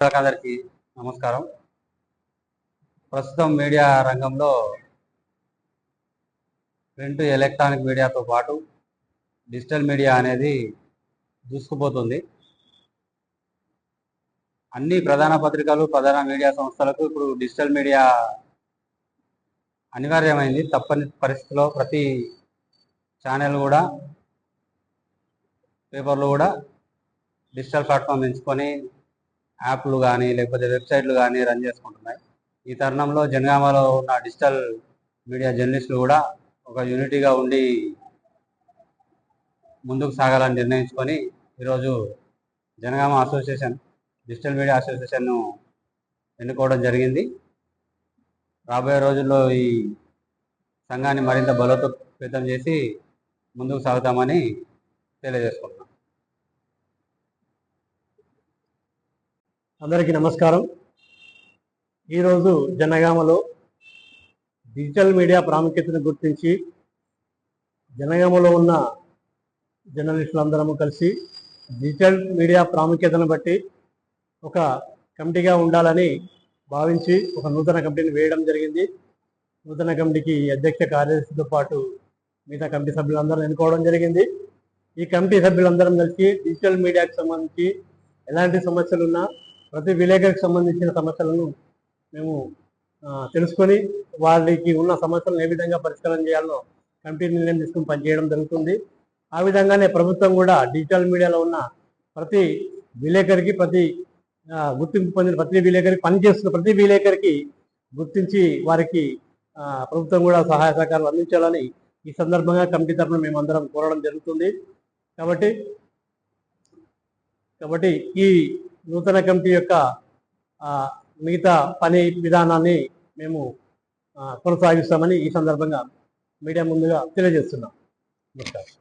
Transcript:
అందరికీ నమస్కారం. ప్రస్తుతం మీడియా రంగంలో ప్రింట్ ఎలక్ట్రానిక్ మీడియాతో పాటు డిజిటల్ మీడియా అనేది దూసుకుపోతుంది. అన్ని ప్రధాన పత్రికలు ప్రధాన మీడియా సంస్థలకు ఇప్పుడు డిజిటల్ మీడియా అనివార్యమైంది. తప్పని పరిస్థితిలో ప్రతి ఛానల్ కూడా పేపర్లు కూడా డిజిటల్ ప్లాట్ఫామ్ ఎంచుకొని యాప్లు కానీ లేకపోతే వెబ్సైట్లు కానీ రన్ చేసుకుంటున్నాయి. ఈ తరుణంలో జనగామలో ఉన్న డిజిటల్ మీడియా జర్నలిస్టులు కూడా ఒక యూనిటీగా ఉండి ముందుకు సాగాలని నిర్ణయించుకొని ఈరోజు జనగామ అసోసియేషన్ డిజిటల్ మీడియా అసోసియేషన్ను ఎన్నుకోవడం జరిగింది. రాబోయే రోజుల్లో ఈ సంఘాన్ని మరింత బలోపేతం చేసి ముందుకు సాగుతామని తెలియజేసుకుంటున్నాం. అందరికీ నమస్కారం. ఈరోజు జనగామలో డిజిటల్ మీడియా ప్రాముఖ్యతను గుర్తించి జనగామలో ఉన్న జర్నలిస్టులందరము కలిసి డిజిటల్ మీడియా ప్రాముఖ్యతను బట్టి ఒక కమిటీగా ఉండాలని భావించి ఒక నూతన కమిటీని వేయడం జరిగింది. నూతన కమిటీకి అధ్యక్ష కార్యదర్శితో పాటు మిగతా కమిటీ సభ్యులందరూ ఎన్నుకోవడం జరిగింది. ఈ కమిటీ సభ్యులందరం కలిసి డిజిటల్ మీడియాకు సంబంధించి ఎలాంటి సమస్యలు ఉన్నా ప్రతి విలేకరికి సంబంధించిన సమస్యలను మేము తెలుసుకొని వారికి ఉన్న సమస్యలను ఏ విధంగా పరిష్కారం చేయాలో కమిటీ నిర్ణయం తీసుకుని పనిచేయడం జరుగుతుంది. ఆ విధంగానే ప్రభుత్వం కూడా డిజిటల్ మీడియాలో ఉన్న ప్రతి విలేకరికి ప్రతి గుర్తింపు పొందిన ప్రతి విలేకరికి పనిచేస్తున్న ప్రతి విలేకరికి గుర్తించి వారికి ప్రభుత్వం కూడా సహాయ సహకారాలు అందించాలని ఈ సందర్భంగా కమిటీ తరఫున మేమందరం కోరడం జరుగుతుంది. కాబట్టి కాబట్టి ఈ నూతన కమిటీ యొక్క మిగతా పని విధానాన్ని మేము కొనసాగిస్తామని ఈ సందర్భంగా మీడియా ముందుగా తెలియజేస్తున్నాం. నమస్కారం.